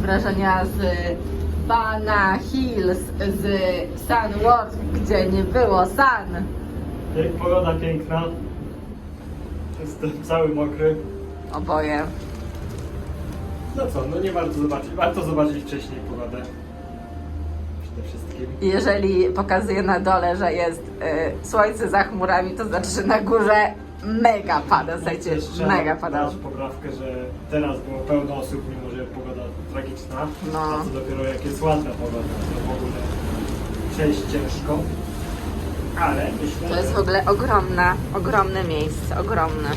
wrażenia z Bana Hills, z Sun World, gdzie nie było sun. Pięk- Pogoda piękna. Jestem cały mokry. Oboje. No co, no nie warto zobaczyć. Warto zobaczyć wcześniej pogodę. Przede wszystkim. Jeżeli pokazuje na dole, że jest y, słońce za chmurami, to znaczy, że na górze mega pada, słuchajcie, trzeba mega padało. dać poprawkę, że teraz było pełno osób, mimo że pogoda tragiczna. No. A co dopiero jak jest ładna pogoda, to w ogóle przejść ciężko. Ale myślę, To jest że w ogóle ogromna, ogromne miejsce, ogromne.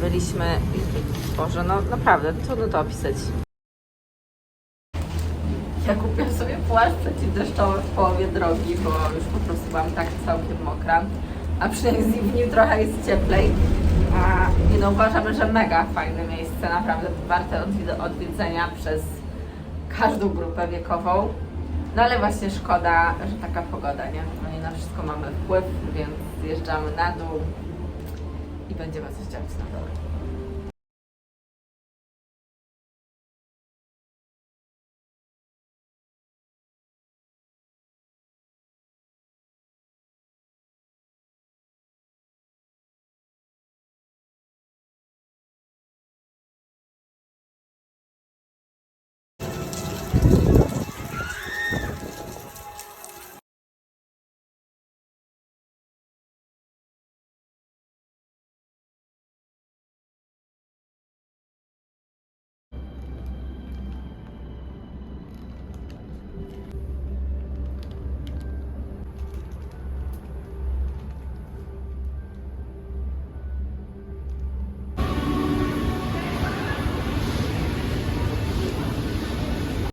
Byliśmy, Boże, no naprawdę, trudno to opisać. Ja kupiłam sobie płaszcz przeciwdeszczowy w połowie drogi, bo już po prostu byłam tak całkiem mokra. A przynajmniej w nim trochę jest cieplej. A i no uważamy, że mega fajne miejsce, naprawdę warte odwi- odwiedzenia przez każdą grupę wiekową. No ale właśnie szkoda, że taka pogoda, nie? No nie na wszystko mamy wpływ, więc zjeżdżamy na dół i będziemy coś działać na dole.